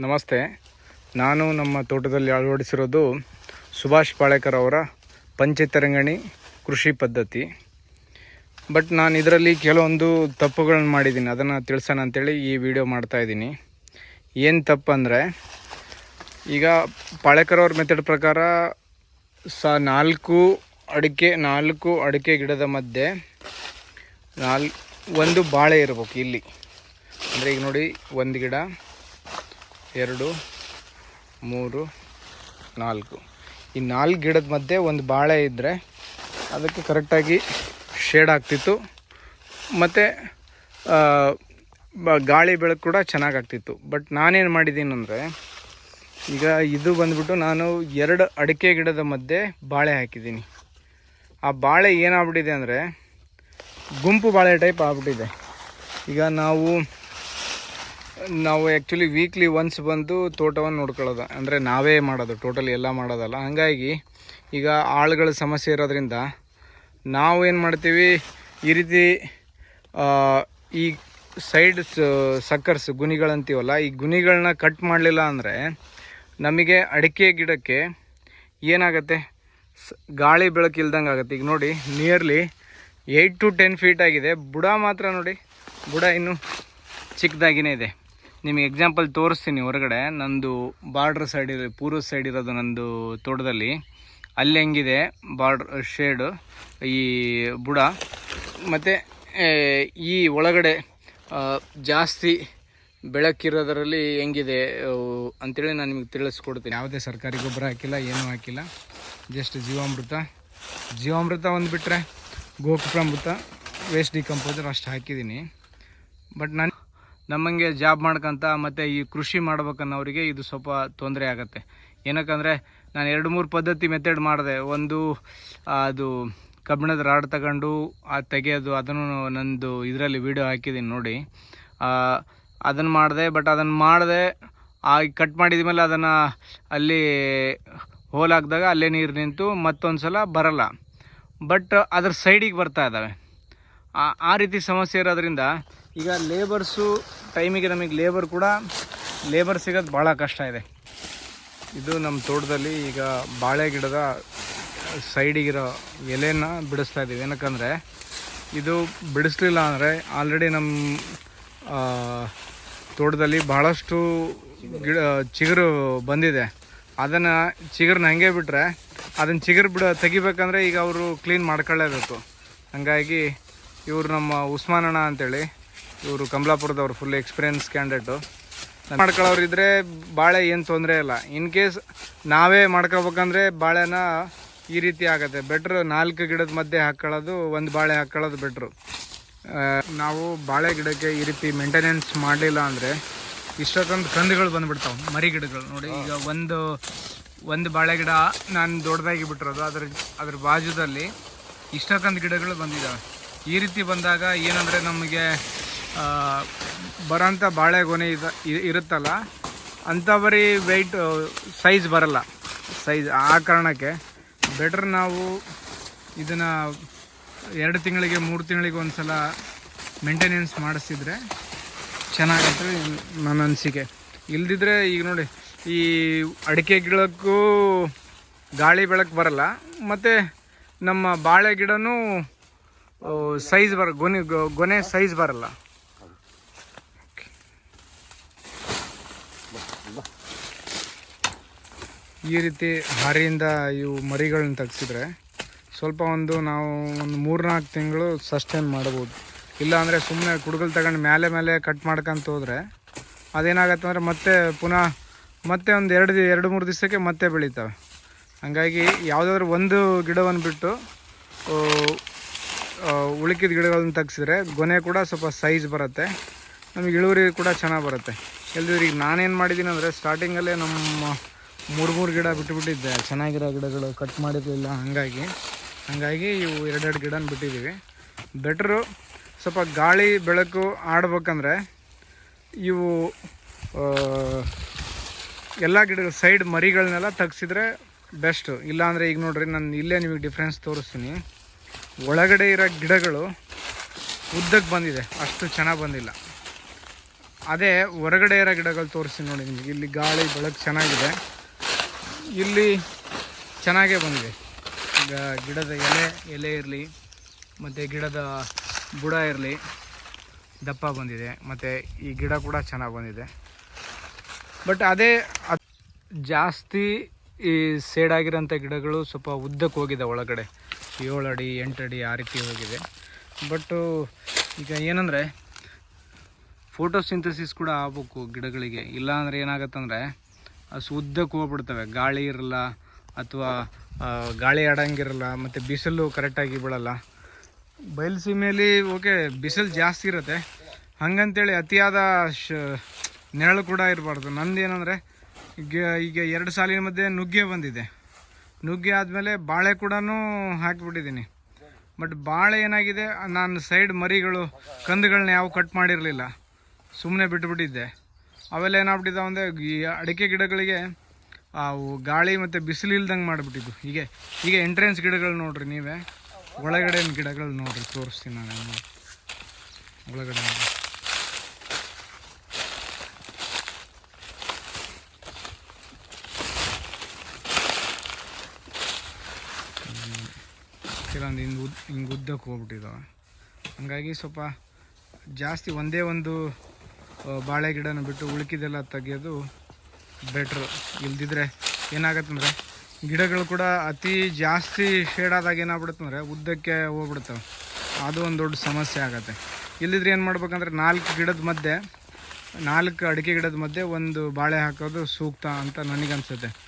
ನಮಸ್ತೆ. ನಾನು ನಮ್ಮ ತೋಟದಲ್ಲಿ ಅಳವಡಿಸಿರೋದು ಸುಭಾಷ್ ಪಾಳೇಕರ್ ಅವರ ಪಂಚತರಂಗಣಿ ಕೃಷಿ ಪದ್ಧತಿ. ಬಟ್ ನಾನು ಇದರಲ್ಲಿ ಕೆಲವೊಂದು ತಪ್ಪುಗಳನ್ನು ಮಾಡಿದ್ದೀನಿ. ಅದನ್ನು ತಿಳಿಸೋಣ ಅಂತೇಳಿ ಈ ವಿಡಿಯೋ ಮಾಡ್ತಾಯಿದ್ದೀನಿ ಏನು ತಪ್ಪಂದರೆ ಈಗ ಪಾಳೇಕರ್ ಅವ್ರ ಮೆಥಡ್ ಪ್ರಕಾರ ಸ ನಾಲ್ಕು ಅಡಿಕೆ ನಾಲ್ಕು ಅಡಿಕೆ ಗಿಡದ ಮಧ್ಯೆ ನಾಲ್, ಒಂದು ಬಾಳೆ ಇರಬೇಕು ಇಲ್ಲಿ. ಅಂದರೆ ಈಗ ನೋಡಿ, ಒಂದು ಗಿಡ. ಎರಡು, ಮೂರು, ನಾಲ್ಕು. ಈ ನಾಲ್ಕು ಗಿಡದ ಮಧ್ಯೆ ಒಂದು ಬಾಳೆ ಇದ್ದರೆ ಅದಕ್ಕೆ ಕರೆಕ್ಟಾಗಿ ಶೇಡ್ ಆಗ್ತಿತ್ತು. ಮತ್ತು ಗಾಳಿ ಬೆಳಕು ಕೂಡ ಚೆನ್ನಾಗಿ ಆಗ್ತಿತ್ತು. ಬಟ್ ನಾನೇನು ಮಾಡಿದ್ದೀನಿ ಅಂದರೆ, ಈಗ ಇದು ಬಂದ್ಬಿಟ್ಟು ನಾನು ಎರಡು ಅಡಿಕೆ ಗಿಡದ ಮಧ್ಯೆ ಬಾಳೆ ಹಾಕಿದ್ದೀನಿ. ಆ ಬಾಳೆ ಏನಾಗ್ಬಿಟ್ಟಿದೆ ಅಂದರೆ, ಗುಂಪು ಬಾಳೆ ಟೈಪ್ ಆಗ್ಬಿಟ್ಟಿದೆ. ಈಗ ನಾವು ನಾವು ಆ್ಯಕ್ಚುಲಿ ವೀಕ್ಲಿ ಒನ್ಸ್ ಬಂದು ತೋಟವನ್ನು ನೋಡ್ಕೊಳ್ಳೋದು. ಅಂದರೆ ನಾವೇ ಮಾಡೋದು ಟೋಟಲಿ ಎಲ್ಲ ಮಾಡೋದಲ್ಲ. ಹಾಗಾಗಿ ಈಗ ಆಳುಗಳ ಸಮಸ್ಯೆ ಇರೋದ್ರಿಂದ ನಾವು ಏನು ಮಾಡ್ತೀವಿ, ಈ ರೀತಿ ಈ ಸೈಡ್ ಸಕ್ಕರ್ಸ್ ಗುನಿಗಳಂತೀವಲ್ಲ ಈ ಗುನಿಗಳನ್ನ ಕಟ್ ಮಾಡಲಿಲ್ಲ ಅಂದರೆ ನಮಗೆ ಅಡಿಕೆ ಗಿಡಕ್ಕೆ ಏನಾಗುತ್ತೆ? ಸ್- ಗಾಳಿ ಬೆಳಕು ಇಲ್ದಂಗೆ ಆಗುತ್ತೆ. ಈಗ ನೋಡಿ nearly eight to ten feet ಆಗಿದೆ. ಬುಡ ಮಾತ್ರ ನೋಡಿ. ಬುಡ ಇನ್ನೂ ಚಿಕ್ಕದಾಗಿನೇ ಇದೆ. ನಿಮಗೆ ಎಕ್ಸಾಂಪಲ್ ತೋರಿಸ್ತೀನಿ ಹೊರಗಡೆ. ನಂದು ಬಾರ್ಡ್ರ್ ಸೈಡ್ ಇರೋ, ಪೂರ್ವ ಸೈಡ್ ಇರೋದು ನಂದು ತೋಟದಲ್ಲಿ. ಅಲ್ಲಿ ಹೆಂಗಿದೆ ಬಾರ್ಡ್ರ್ ಶೇಡು ಈ ಬುಡ. ಮತ್ತು ಈ ಒಳಗಡೆ ಜಾಸ್ತಿ ಬೆಳಕಿರೋದರಲ್ಲಿ ಹೆಂಗಿದೆ ಅಂತೇಳಿ ನಾನು ನಿಮಗೆ ತಿಳಿಸ್ಕೊಡ್ತೀನಿ. ಯಾವುದೇ ಸರ್ಕಾರಿ ಗೊಬ್ಬರ ಹಾಕಿಲ್ಲ, ಏನೂ ಹಾಕಿಲ್ಲ. ಜಸ್ಟ್ ಜೀವಾಮೃತ. ಜೀವಾಮೃತ ಒಂದು ಬಿಟ್ಟರೆ ಗೋಕುಪ್ರಾಮೃತ ವೇಸ್ಟ್ ಡಿಕಂಪೋಸರ್ ಅಷ್ಟು ಹಾಕಿದ್ದೀನಿ. ಬಟ್ ನಾನು ನಮ್ಮಂಗೆ ಜಾಬ್ ಮಾಡ್ಕೊಂತ ಮತ್ತು ಈ ಕೃಷಿ ಮಾಡ್ಬೇಕನ್ನೋರಿಗೆ ಇದು ಸ್ವಲ್ಪ ತೊಂದರೆ ಆಗುತ್ತೆ. ಏನಕ್ಕಂದರೆ ನಾನು ಎರಡು ಮೂರು ಪದ್ಧತಿ ಮೆಥಡ್ ಮಾಡಿದೆ. ಒಂದು, ಅದು ಕಬ್ಬಿಣದ ರಾಡ್ ತಗೊಂಡು ಆ ತೆಗೆಯೋದು ಅದನ್ನು ನಂದು ಇದರಲ್ಲಿ ವಿಡಿಯೋ ಹಾಕಿದ್ದೀನಿ ನೋಡಿ. ಅದನ್ನು ಮಾಡಿದೆ ಬಟ್ ಅದನ್ನು ಮಾಡಿದೆ, ಆ ಕಟ್ ಮಾಡಿದ ಮೇಲೆ ಅದನ್ನು ಅಲ್ಲಿ ಹೋಲ್ ಹಾಕಿದಾಗ ಅಲ್ಲೇ ನೀರು ನಿಂತು ಮತ್ತೊಂದು ಸಲ ಬರಲ್ಲ. ಬಟ್ ಅದ್ರ ಸೈಡಿಗೆ ಬರ್ತಾ ಇದ್ದಾವೆ ಆ ರೀತಿ ಸಮಸ್ಯೆ ಇರೋದ್ರಿಂದ ಈಗ ಲೇಬರ್ಸು ಟೈಮಿಗೆ ನಮಗೆ ಲೇಬರ್ ಕೂಡ ಲೇಬರ್ ಸಿಗೋದು ಭಾಳ ಕಷ್ಟ ಇದೆ. ಇದು ನಮ್ಮ ತೋಟದಲ್ಲಿ ಈಗ ಬಾಳೆ ಗಿಡದ ಸೈಡಿಗಿರೋ ಎಲೆನ ಬಿಡಿಸ್ತಾ ಇದ್ದೀವಿ. ಏನಕ್ಕಂದರೆ, ಇದು ಬಿಡಿಸ್ಲಿಲ್ಲ ಅಂದರೆ ಆಲ್ರೆಡಿ ನಮ್ಮ ತೋಟದಲ್ಲಿ ಬಹಳಷ್ಟು ಗಿಡ, ಚಿಗುರು ಬಂದಿದೆ. ಅದನ್ನು ಚಿಗುರನ್ನ ಹಂಗೆ ಬಿಟ್ಟರೆ ಅದನ್ನು ಚಿಗುರು ಬಿಡ, ತೆಗಿಬೇಕಂದ್ರೆ ಈಗ ಅವರು ಕ್ಲೀನ್ ಮಾಡ್ಕೊಳ್ಳೇಬೇಕು. ಹಾಗಾಗಿ ಇವರು ನಮ್ಮ ಉಸ್ಮಾನಣ್ಣ ಅಂತೇಳಿ ಇವರು ಕಮಲಾಪುರದವ್ರು ಫುಲ್ ಎಕ್ಸ್ಪೀರಿಯನ್ಸ್ ಕ್ಯಾಂಡಿಡೇಟು ಮಾಡ್ಕೊಳ್ಳೋರು ಇದ್ದರೆ ಬಾಳೆ ಏನು ತೊಂದರೆ ಇಲ್ಲ. ಇನ್ ಕೇಸ್ ನಾವೇ ಮಾಡ್ಕೋಬೇಕಂದ್ರೆ ಬಾಳೆನ ಈ ರೀತಿ ಆಗುತ್ತೆ. ಬೆಟ್ರ್ ನಾಲ್ಕು ಗಿಡದ ಮಧ್ಯೆ ಹಾಕ್ಕೊಳ್ಳೋದು ಒಂದು ಬಾಳೆ ಹಾಕ್ಕೊಳ್ಳೋದು ಬೆಟ್ರು ನಾವು ಬಾಳೆ ಗಿಡಕ್ಕೆ ಈ ರೀತಿ ಮೇಂಟೆನೆನ್ಸ್ ಮಾಡಲಿಲ್ಲ ಅಂದರೆ ಇಷ್ಟೊಂದು ಕಂದುಗಳು ಬಂದುಬಿಡ್ತಾವೆ, ಮರಿ ಗಿಡಗಳು. ನೋಡಿ, ಈಗ ಒಂದು ಒಂದು ಬಾಳೆ ಗಿಡ ನಾನು ದೊಡ್ಡದಾಗಿ ಬಿಟ್ಟಿರೋದು. ಅದ್ರ ಅದ್ರ ಬಾಜುದಲ್ಲಿ ಇಷ್ಟೊಂದು ಗಿಡಗಳು ಬಂದಿದ್ದಾವೆ ಈ ರೀತಿ ಬಂದಾಗ ಏನಂದರೆ ನಮಗೆ ಬರೋಂಥ ಬಾಳೆಗೊನೆ ಇದು ಇರುತ್ತಲ್ಲ, ಅಂಥವರಿ ವೆಯ್ಟ್ ಸೈಜ್ ಬರಲ್ಲ. ಸೈಜ್ ಆ ಕಾರಣಕ್ಕೆ ಬೆಟ್ರ್ ನಾವು ಇದನ್ನು ಎರಡು ತಿಂಗಳಿಗೆ, ಮೂರು ತಿಂಗಳಿಗೆ ಒಂದು ಸಲ ಮೇಂಟೆನೆನ್ಸ್ ಮಾಡಿಸಿದರೆ ಚೆನ್ನಾಗತ್ತೆ ನನ್ನ ಅನಿಸಿಕೆ. ಇಲ್ದಿದ್ರೆ ಈಗ ನೋಡಿ, ಈ ಅಡಿಕೆ ಗಿಡಕ್ಕೂ ಗಾಳಿ ಬೆಳಕು ಬರಲ್ಲ, ಮತ್ತು ನಮ್ಮ ಬಾಳೆ ಗಿಡನೂ ಸೈಜ್ ಬರ, ಗೊನೆ ಗೊನೆ ಸೈಜ್ ಬರಲ್ಲ. ಈ ರೀತಿ ಹಾರಿಯಿಂದ ಇವು ಮರಿಗಳನ್ನ ತೆಗ್ಸಿದ್ರೆ ಸ್ವಲ್ಪ ಒಂದು ನಾವು ಒಂದು ಮೂರ್ನಾಲ್ಕು ತಿಂಗಳು ಸಸ್ಟೈನ್ ಮಾಡ್ಬೋದು. ಇಲ್ಲಾಂದರೆ ಸುಮ್ಮನೆ ಕುಡ್ಗಲ್ ತಗೊಂಡು ಮೇಲೆ ಮೇಲೆ ಕಟ್ ಮಾಡ್ಕೊಂತ ಹೋದರೆ ಅದೇನಾಗತ್ತೆ ಅಂದರೆ ಮತ್ತೆ ಪುನಃ ಮತ್ತೆ ಒಂದು ಎರಡು ಎರಡು ಮೂರು ದಿವಸಕ್ಕೆ ಮತ್ತೆ ಬೆಳೀತವೆ. ಹಾಗಾಗಿ ಯಾವುದಾದ್ರೂ ಒಂದು ಗಿಡವನ್ನು ಬಿಟ್ಟು ಉಳುಕಿದ ಗಿಡಗಳನ್ನ ತೆಗ್ಸಿದ್ರೆ ಗೊನೆ ಕೂಡ ಸ್ವಲ್ಪ ಸೈಜ್ ಬರುತ್ತೆ. ನಮಗೆ ಇಳುವರಿ ಕೂಡ ಚೆನ್ನಾಗಿ ಬರುತ್ತೆ. ಎಲ್ಲಿ ಈಗ ನಾನೇನು ಮಾಡಿದ್ದೀನಿ ಅಂದರೆ ಸ್ಟಾರ್ಟಿಂಗಲ್ಲೇ ನಮ್ಮ ಮೂರು ಮೂರು ಗಿಡ ಬಿಟ್ಟುಬಿಟ್ಟಿದ್ದೆ ಚೆನ್ನಾಗಿರೋ ಗಿಡಗಳು ಕಟ್ ಮಾಡಿರಲಿಲ್ಲ. ಹಾಗಾಗಿ ಹಾಗಾಗಿ ಇವು ಎರಡೆರಡು ಗಿಡನ ಬಿಟ್ಟಿದ್ದೀವಿ ಬೆಟ್ರು ಸ್ವಲ್ಪ ಗಾಳಿ, ಬೆಳಕು ಆಡ್ಬೇಕಂದ್ರೆ ಇವು ಎಲ್ಲ ಗಿಡಗಳು ಸೈಡ್ ಮರಿಗಳನ್ನೆಲ್ಲ ತೆಗ್ಸಿದ್ರೆ ಬೆಸ್ಟು ಇಲ್ಲಾಂದರೆ ಈಗ ನೋಡ್ರಿ, ನಾನು ಇಲ್ಲೇ ನಿಮಗೆ ಡಿಫ್ರೆನ್ಸ್ ತೋರಿಸ್ತೀನಿ. ಒಳಗಡೆ ಇರೋ ಗಿಡಗಳು ಉದ್ದಕ್ಕೆ ಬಂದಿದೆ. ಅಷ್ಟು ಚೆನ್ನಾಗಿ ಬಂದಿಲ್ಲ. ಅದೇ ಹೊರಗಡೆ ಇರೋ ಗಿಡಗಳು ತೋರಿಸ್ತೀನಿ ನೋಡಿ ನಿಮಗೆ. ಇಲ್ಲಿ ಗಾಳಿ, ಬೆಳಕು ಚೆನ್ನಾಗಿದೆ. ಇಲ್ಲಿ ಚೆನ್ನಾಗೇ ಬಂದಿದೆ. ಈಗ ಗಿಡದ ಎಲೆ ಎಲೆ ಇರಲಿ, ಮತ್ತು ಗಿಡದ ಬುಡ ಇರಲಿ, ದಪ್ಪ ಬಂದಿದೆ. ಮತ್ತು ಈ ಗಿಡ ಕೂಡ ಚೆನ್ನಾಗಿ ಬಂದಿದೆ. ಬಟ್ ಅದೇ ಜಾಸ್ತಿ ಈ ಸೇಡಾಗಿರೋಂಥ ಗಿಡಗಳು ಸ್ವಲ್ಪ ಉದ್ದಕ್ಕೆ ಹೋಗಿದೆ ಒಳಗಡೆ. ಏಳು ಅಡಿ, ಎಂಟು ಅಡಿ ಆ ರೀತಿ ಹೋಗಿದೆ. ಬಟ್ಟು ಈಗ ಏನಂದರೆ ಫೋಟೋಸಿಂಥಸಿಸ್ ಕೂಡ ಆಗ್ಬೇಕು ಗಿಡಗಳಿಗೆ. ಇಲ್ಲ ಅಂದರೆ ಏನಾಗತ್ತಂದರೆ ಉದ್ದಕ್ಕೆ ಹೋಗ್ಬಿಡ್ತವೆ. ಗಾಳಿ ಇರಲ್ಲ ಅಥವಾ ಗಾಳಿ ಆಡಂಗಿರಲ್ಲ, ಮತ್ತು ಬಿಸಿಲು ಕರೆಕ್ಟಾಗಿ ಬೀಳಲ್ಲ. ಬಯಲುಸೀಮೆಯಲ್ಲಿ ಓಕೆ ಬಿಸಿಲು ಜಾಸ್ತಿ ಇರುತ್ತೆ. ಹಂಗಂತೇಳಿ ಅತಿಯಾದ ಶ, ನೆರಳು ಕೂಡ ಇರಬಾರ್ದು. ನಂದು ಏನಂದರೆ, ಈಗ ಈಗ ಎರಡು ಸಾಲಿನ ಮಧ್ಯೆ ನುಗ್ಗೆ ಬಂದಿದೆ. ನುಗ್ಗೆ ಆದಮೇಲೆ ಬಾಳೆ ಕೂಡ ಹಾಕಿಬಿಟ್ಟಿದ್ದೀನಿ. ಬಟ್ ಬಾಳೆ ಏನಾಗಿದೆ, ನಾನು ಸೈಡ್ ಮರಿಗಳು, ಕಂದುಗಳನ್ನ ಯಾವ ಕಟ್ ಮಾಡಿರಲಿಲ್ಲ. ಸುಮ್ಮನೆ ಬಿಟ್ಟುಬಿಟ್ಟಿದ್ದೆ ಅವೆಲ್ಲ ಏನಾಗ್ಬಿಟ್ಟಿದ್ದಾವೆ ಅಂದರೆ ಈ ಅಡಿಕೆ ಗಿಡಗಳಿಗೆ ಅವು ಗಾಳಿ ಮತ್ತು ಬಿಸಿಲು ಇಲ್ದಂಗೆ ಮಾಡಿಬಿಟ್ಟಿದ್ದು ಹೀಗೆ ಹೀಗೆ ಎಂಟ್ರೆನ್ಸ್ ಗಿಡಗಳು ನೋಡ್ರಿ ನೀವೇ ಒಳಗಡೆ ಗಿಡಗಳು ನೋಡ್ರಿ, ತೋರಿಸ್ತೀನಿ ನಾನು. ಒಳಗಡೆ. ಕೆಲವೊಂದು ಹಿಂಗೆ ಉದ್, ಹಿಂಗೆ ಉದ್ದಕ್ಕೆ ಹೋಗ್ಬಿಟ್ಟಿದ್ದಾವೆ ಹಂಗಾಗಿ ಸ್ವಲ್ಪ ಜಾಸ್ತಿ ಒಂದೇ ಒಂದು ಬಾಳೆ ಗಿಡನ ಬಿಟ್ಟು ಉಳ್ಕಿದೆಲ್ಲ ತೆಗೆಯೋದು ಬೆಟ್ರು ಇಲ್ದಿದ್ರೆ ಏನಾಗತ್ತಂದ್ರೆ ಗಿಡಗಳು ಕೂಡ ಅತಿ ಜಾಸ್ತಿ ಶೇಡ್ ಆದಾಗ ಏನಾಗ್ಬಿಡುತ್ತಂದ್ರೆ ಉದ್ದಕ್ಕೆ ಹೋಗ್ಬಿಡ್ತವೆ ಅದು ಒಂದು ದೊಡ್ಡ ಸಮಸ್ಯೆ ಆಗುತ್ತೆ. ಇಲ್ಲಿದ್ರೆ ಏನು ಮಾಡ್ಬೇಕಂದ್ರೆ, ನಾಲ್ಕು ಗಿಡದ ಮಧ್ಯೆ, ನಾಲ್ಕು ಅಡಿಕೆ ಗಿಡದ ಮಧ್ಯೆ ಒಂದು ಬಾಳೆ ಹಾಕೋದು ಸೂಕ್ತ ಅಂತ ನನಗನ್ಸುತ್ತೆ.